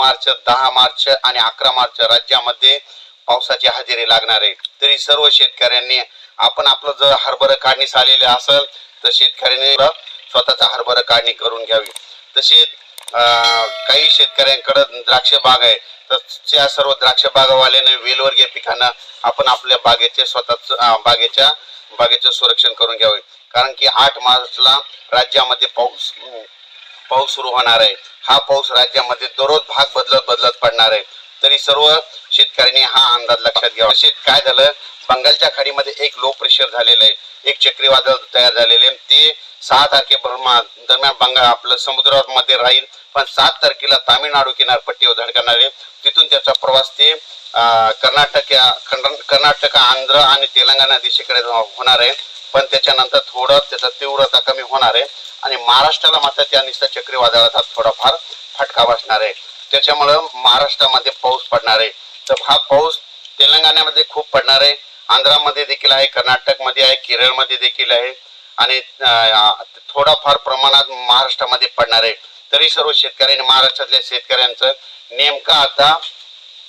मार्च दहा मार्च आणि अकरा मार्च राज्यामध्ये पावसाची हजेरी लागणार आहे. तरी सर्व शेतकऱ्यांनी आपण आपलं जर हरभरा काढणीस आलेले असेल तर शेतकऱ्यांनी स्वतःचा हरभरा काढणी करून घ्यावी. तसेच काही शेतकऱ्यांकडे द्राक्ष बाग आहे तर त्या सर्व द्राक्ष बागावाल्याने वेलवर्गीय पिकांना आपण आपल्या बागेचे स्वतःच बागेच्या बागेचे संरक्षण करून घ्यावे. कारण की आठ मार्चला राज्यामध्ये पाऊस पाऊस सुरू होणार आहे. हा पाऊस राज्यामध्ये दररोज भाग बदलत बदलत पडणार आहे. तरी सर्व शेतकऱ्यांनी हा अंदाज लक्षात घ्यावा. शेत काय झालं? बंगालच्या खाडीमध्ये एक लो प्रेशर झालेलं आहे. एक चक्रीवादळ तयार झालेले आहे. ते सहा तारखे दरम्यान बंगाल आपलं समुद्रामध्ये राहील. पण सात तारखेला तामिळनाडू किनारपट्टीवर धडकणार आहे. तिथून त्याचा प्रवास ते कर्नाटक या कर्नाटक आंध्र आणि तेलंगणा दिशेकडे होणार आहे. पण त्याच्यानंतर थोडं त्याचा तीव्रता कमी होणार आहे. आणि महाराष्ट्राला मात्र त्या निस्ता चक्रीवादळाचा थोडाफार फटका बसणार आहे. त्याच्यामुळं महाराष्ट्रामध्ये पाऊस पडणार आहे. तर हा पाऊस तेलंगणामध्ये खूप पडणार आहे. आंध्रामध्ये देखील आहे कर्नाटकमध्ये आहे केरळमध्ये देखील आहे. आणि थोडाफार प्रमाणात महाराष्ट्रामध्ये पडणार आहे. तरी सर्व शेतकऱ्यांनी महाराष्ट्रातल्या शेतकऱ्यांचं नेमकं आता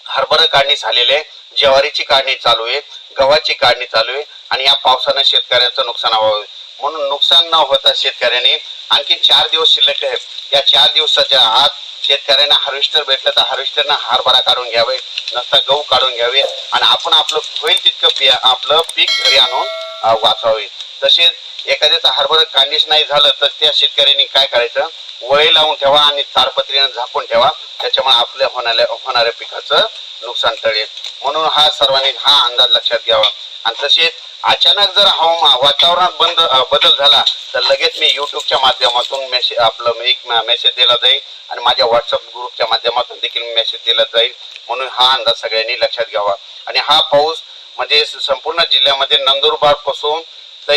हरभरा काढणी झालेली आहे. ज्वारीची काढणी चालू आहे गव्हाची काढणी चालू आहे आणि या पावसानं शेतकऱ्यांचं नुकसान व्हावं. म्हणून नुकसान न होता शेतकऱ्यांनी आणखी चार दिवस शिल्लक आहे या चार दिवसाच्या आत शेतकऱ्यांना हार्वेस्टर भेटलं तर हार्वेस्टरनं हरभरा काढून घ्यावे नसता गहू काढून घ्यावे आणि आपण आपलं होईल तितकं बिया आपलं पीक घरी आणून वाचावे वाचवावे. तसेच एखाद्याचं हरभर काढणीच नाही झालं तर त्या शेतकऱ्यांनी काय करायचं? वळी लावून ठेवा आणि तारपत्रीनं झाकून ठेवा. त्याच्यामुळे आपल्या होणाऱ्या होणाऱ्या पिकाचं नुकसान टळेल. म्हणून हा सर्वांनी हा अंदाज लक्षात घ्यावा. आणि तसेच अचानक जर हवामान वातावरणात बंद बदल झाला तर लगेच मी युट्यूबच्या माध्यमातून मेसेज आपलं एक मेसेज दिला जाईल. आणि माझ्या व्हॉट्सअप ग्रुपच्या माध्यमातून देखील मेसेज दिला जाईल. म्हणून हा अंदाज सगळ्यांनी लक्षात घ्यावा. आणि हा पाऊस म्हणजे संपूर्ण जिल्ह्यामध्ये नंदुरबारपासून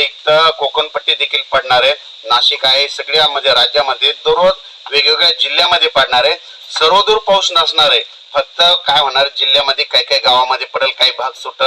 तर कोकणपट्टी देखील पडणार आहे. नाशिक आहे सगळ्यामध्ये राज्यामध्ये दररोज वेगवेगळ्या जिल्ह्यामध्ये पडणार आहे. सर्वदूर पाऊस नसणार आहे. फक्त काय होणार जिल्ह्यामध्ये काही काही गावामध्ये पडेल काही भाग सुट